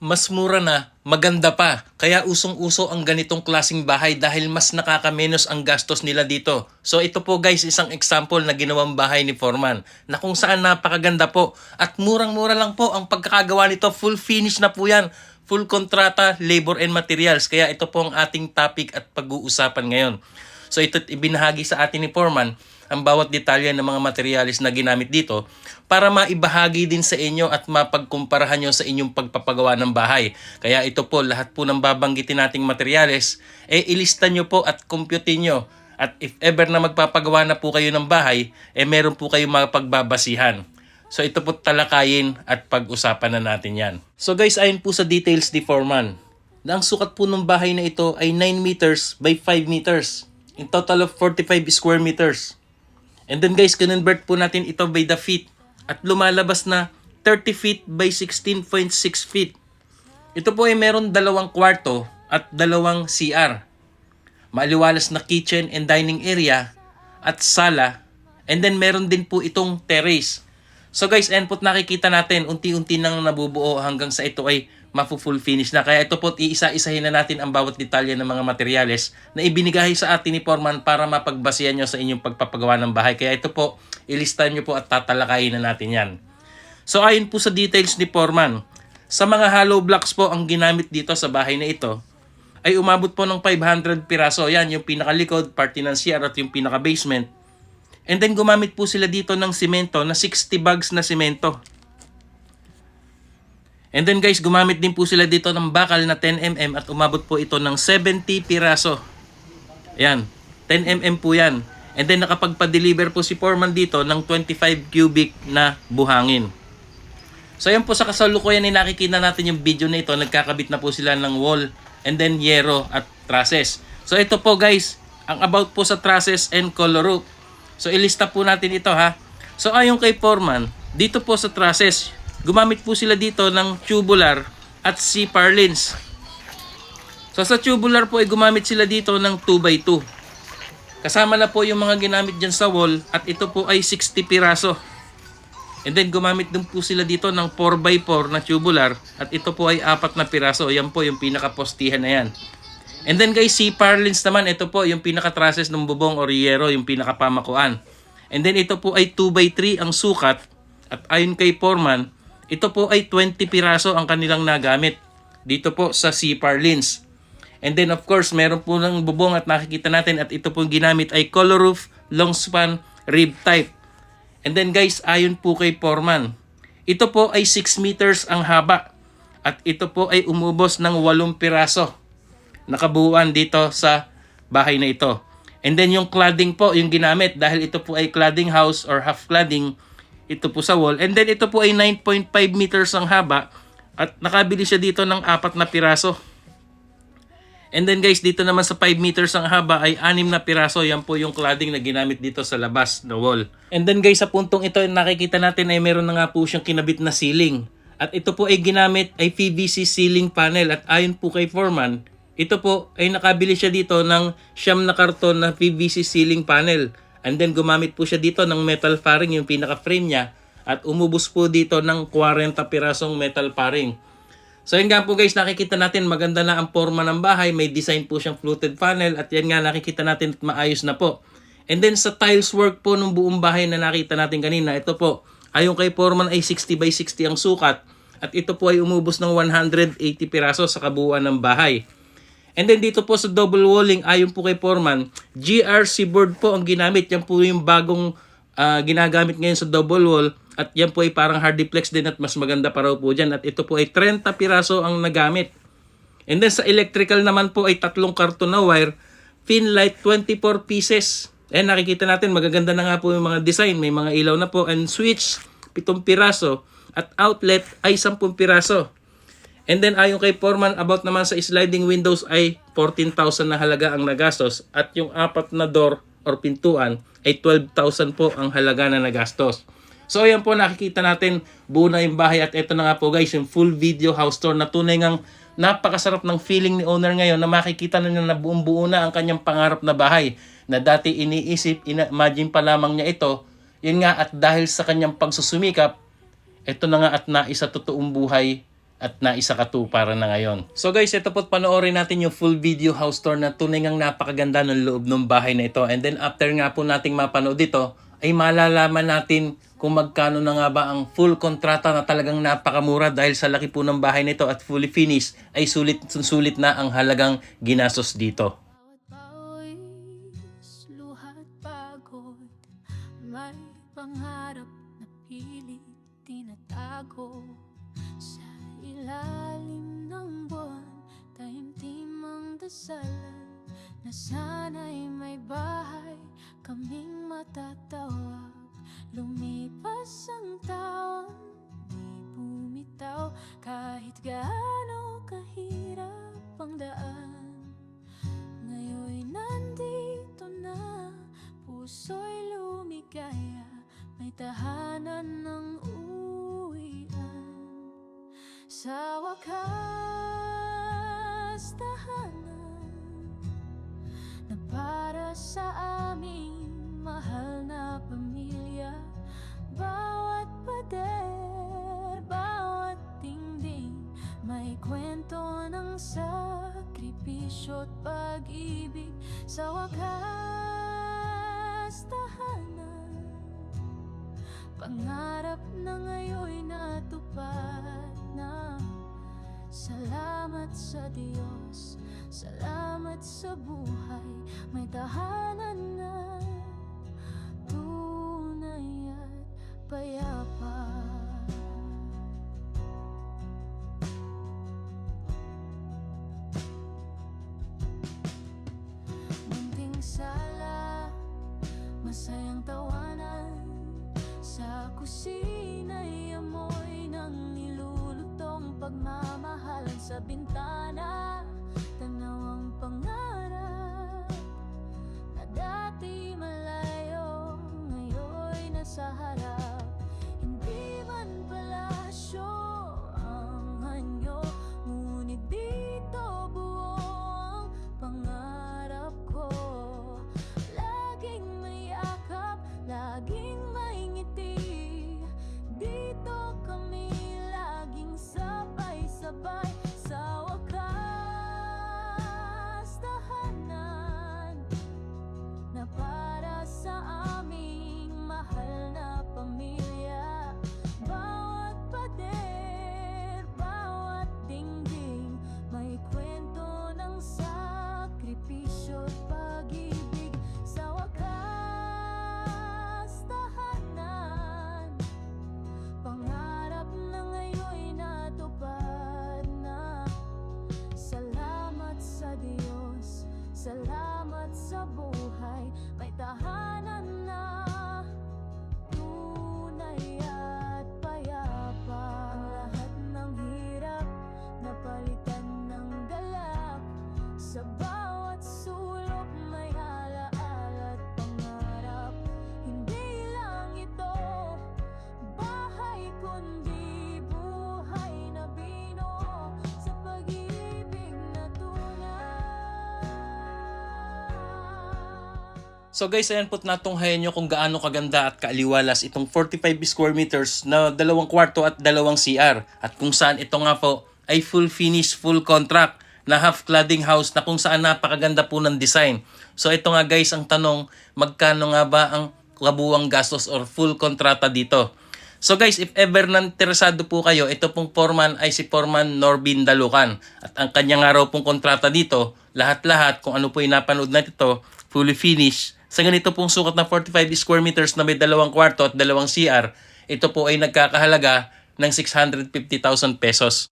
mas mura na, maganda pa. Kaya usong-uso ang ganitong klasing bahay dahil mas nakakamenos ang gastos nila dito. So ito po guys, isang example na ginawang bahay ni Foreman na kung saan napakaganda po at murang-mura lang po ang pagkakagawa nito. Full finish na po yan. Full kontrata, labor and materials. Kaya ito po ang ating topic at pag-uusapan ngayon. So ito ibinahagi sa atin ni Foreman ang bawat detalye ng mga materialis na ginamit dito para maibahagi din sa inyo at mapagkumparahan nyo sa inyong pagpapagawa ng bahay. Kaya ito po, lahat po ng babanggitin nating materyales, eh ilista nyo po at compute nyo. At if ever na magpapagawa na po kayo ng bahay, eh meron po kayong mapagbabasihan. So ito po talakayin at pag-usapan na natin yan. So guys, ayon po sa details ni Foreman, na ang sukat po ng bahay na ito ay 9 meters by 5 meters. In total of 45 square meters. And then guys, convert po natin ito by the feet. At lumalabas na 30 feet by 16.6 feet. Ito po ay meron dalawang kwarto at dalawang CR. Maliwalas na kitchen and dining area at sala. And then meron din po itong terrace. So guys, and po nakikita natin, unti-unti nang nabubuo hanggang sa ito ay mafu-full finish na. Kaya ito po, iisa-isahin na natin ang bawat detalye ng mga materyales na ibinigay sa atin ni Foreman para mapagbasihan nyo sa inyong pagpapagawa ng bahay. Kaya ito po, ilista nyo po at tatalakayin na natin yan. So ayon po sa details ni Foreman, sa mga hollow blocks po ang ginamit dito sa bahay na ito, ay umabot po ng 500 piraso. Yan, yung pinakalikod, party ng CR at yung pinaka-basement. And then gumamit po sila dito ng simento na 60 bags na simento. And then guys, gumamit din po sila dito ng bakal na 10mm at umabot po ito ng 70 piraso. Ayan, 10mm po yan. And then nakapagpa-deliver po si Foreman dito ng 25 cubic na buhangin. So yan po sa kasalukuyan ay nakikita natin yung video na ito. Nagkakabit na po sila ng wall and then yero at trusses. So ito po guys, ang about po sa trusses and color roof. So ilista po natin ito ha. So ayon kay Foreman, dito po sa trusses, gumamit po sila dito ng tubular at C-purlins. So sa tubular po ay gumamit sila dito ng 2x2. Kasama na po yung mga ginamit dyan sa wall at ito po ay 60 piraso. And then gumamit din po sila dito ng 4x4 na tubular at ito po ay apat na piraso. Yan po yung pinakapostihan na yan. And then guys, si Parlins naman, ito po yung pinaka-trusses ng bubong or yero, yung pinakapamakuan. And then ito po ay 2x3 ang sukat at ayon kay Foreman, ito po ay 20 piraso ang kanilang nagamit dito po sa C Parlins. And then of course, meron po ng bubong at nakikita natin at ito po ginamit ay color roof, long span, rib type. And then guys, ayon po kay Foreman, ito po ay 6 meters ang haba at ito po ay umubos ng 8 piraso nakabuuan dito sa bahay na ito. And then yung cladding po, yung ginamit dahil ito po ay cladding house or half cladding ito po sa wall. And then ito po ay 9.5 meters ang haba at nakabili siya dito ng apat na piraso. And then guys, dito naman sa 5 meters ang haba ay 6 na piraso. Yan po yung cladding na ginamit dito sa labas na wall. And then guys, sa puntong ito, nakikita natin ay meron na nga po siyang kinabit na ceiling. At ito po ay ginamit ay PVC ceiling panel. At ayon po kay Foreman, ito po ay nakabili siya dito ng siyam na karton na PVC ceiling panel. And then gumamit po siya dito ng metal faring, yung pinaka-frame niya. At umubos po dito ng 40 pirasong metal faring. So yun nga po guys, nakikita natin maganda na ang forma ng bahay. May design po siyang fluted panel at yan nga nakikita natin at maayos na po. And then sa tiles work po ng buong bahay na nakita natin kanina, ito po, ayon kay Foreman ay 60 by 60 ang sukat. At ito po ay umubos ng 180 piraso sa kabuuan ng bahay. And then dito po sa double walling, ayon po kay Foreman, GRC board po ang ginamit. Yan po yung bagong ah, ginagamit ngayon sa double wall. At yan po ay parang hardiplex din at mas maganda pa raw po dyan. At ito po ay 30 piraso ang nagamit. And then sa electrical naman po ay tatlong karton na wire, pin light 24 pieces. Eh nakikita natin magaganda na nga po yung mga design, may mga ilaw na po and switch 7 piraso at outlet ay 10 piraso. And then ayon kay Foreman about naman sa sliding windows ay 14,000 na halaga ang nagastos at yung apat na door or pintuan ay 12,000 po ang halaga na nagastos. So ayan po nakikita natin buo na yung bahay at ito na nga po guys yung full video house tour na tunay ngang napakasarap ng feeling ni owner ngayon na makikita na niya na buong buo na ang kanyang pangarap na bahay na dati iniisip, imagine pa lamang niya ito yun nga at dahil sa kanyang pagsusumikap ito na nga at naisa totoong buhay at naisa katuparan na ngayon. So guys, ito po't panoorin natin yung full video house tour na tunay ngang napakaganda ng loob ng bahay na ito. And then after nga po nating mapanood ito, ay malalaman natin kung magkano na nga ba ang full kontrata na talagang napakamura dahil sa laki po ng bahay nito at fully finished ay sulit sulit na ang halagang ginastos dito. Bawat pawis, luha't pagod May pangarap na pilit tinatago Na sana'y may bahay Kaming matatawag. Lumipas ang taon Di bumitaw Kahit gaano sa aming mahal na pamilya. Bawat pader, bawat dingding May kwento ng sakripisyo at pag-ibig. Sa wakas tahanan Pangarap na ngayon'y natupad na Salamat sa Diyos, salamat sa buhay. May tahanan na bintana, buhay May tahanan na tunay So guys, ayan po't natunghayan nyo kung gaano kaganda at kaaliwalas itong 45 square meters na dalawang kwarto at dalawang CR. At kung saan ito nga po ay full finish, full contract na half cladding house na kung saan napakaganda po ng design. So ito nga guys ang tanong, magkano nga ba ang kabuwang gastos or full kontrata dito? So guys, if ever nanteresado po kayo, ito pong foreman ay si Foreman Norbin Dalukan. At ang kanya nga raw pong kontrata dito, lahat-lahat kung ano po yung napanood natin ito, fully finished. Sa ganito pong sukat na 45 square meters na may dalawang kwarto at dalawang CR, ito po ay nagkakahalaga ng 650,000 pesos.